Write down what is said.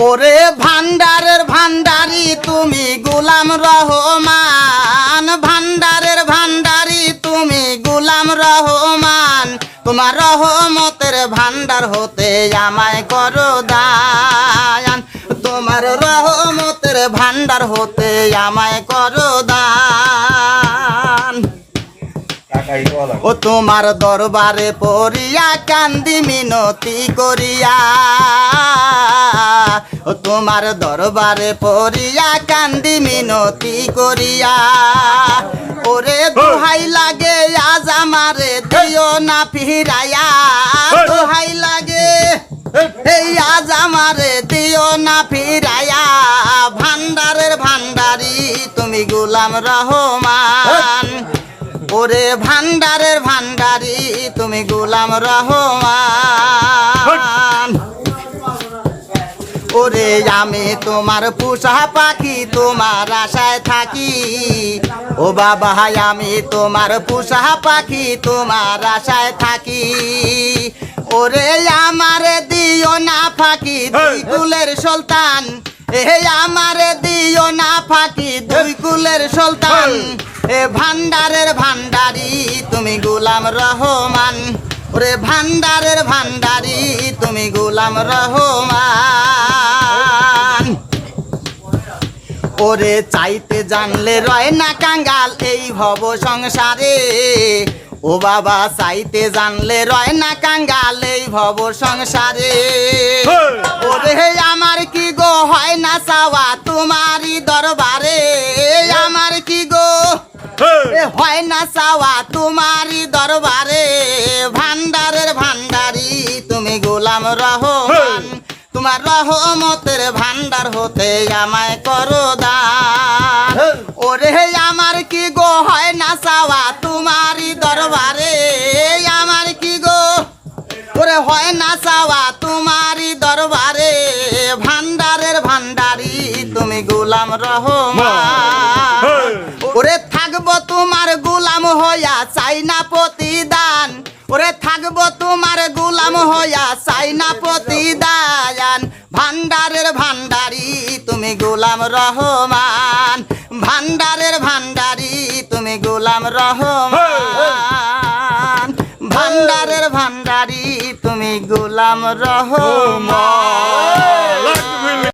ওরে ভান্ডারের ভান্ডারি, তুমি গুলাম রহমান। ভান্ডারের ভান্ডারি, তুমি গুলাম রহমান। তোমার রহমতের ভান্ডার হতে আমায় করো দায়ান। তোমার রহমতের ভান্ডার হতে আমায় করো দান ও তোমার দরবারে পড়িয়া কান্দি মিনতি করিয়া। ও তোমার দরবারে পড়িয়া কান্দি মিনতি করিয়া। ওরে দোহাই লাগে আজ আমারে দিও না ফিরাইয়া। দোহাই লাগে এই আজ আমারে দিও না ফিরাইয়া। ভান্ডারের ভান্ডারি তুমি গুলাম রহমান। ওরে ভান্ডারের ভান্ডারি তুমি গোলাম রহমান। ওরে আমি তোমার পুষা পাখি তোমার আশায় থাকি। ও বাবা আমি তোমার পুষা পাখি তোমার আশায় থাকি। ওরে আমারে দিও না ফাঁকি দুই কুলের সুলতান। এ আমারে দিও না ফাঁকি দুই কুলের সুলতান। এ ভান্ডারের ভান্ডারি, তুমি গুলাম রহমান। ওরে ভান্ডারের ভান্ডারি, তুমি গুলাম রহমান। ওরে চাইতে জানলে রয় না কাঙ্গাল এই ভব সংসারে। ও বাবা, চাইতে জানলে রয় না কাঙ্গাল এই ভব সংসারে। হয় না চাওয়া তোমারই দরবারে ভান্ডারের ভান্ডারি তুমি গোলাম রহমান। তোমার রহমতের ভান্ডার হতে আমায় করো দান। ওরে আমার কি গো হয় না চাওয়া তোমারই দরবারে? আমার কি গো? ওরে হয় না চাওয়া তোমারই দরবারে। ভান্ডারের ভান্ডারি তুমি গোলাম রহমান। ওরে চাই না প্রতিদান। ওরে থাকব তোমার গোলাম হইয়া, চাই না প্রতিদান। ভান্ডারের ভান্ডারি তুমি গোলাম রহমান। ভান্ডারের ভান্ডারি তুমি গোলাম রহমান। ভান্ডারের ভান্ডারি তুমি গোলাম রহমান।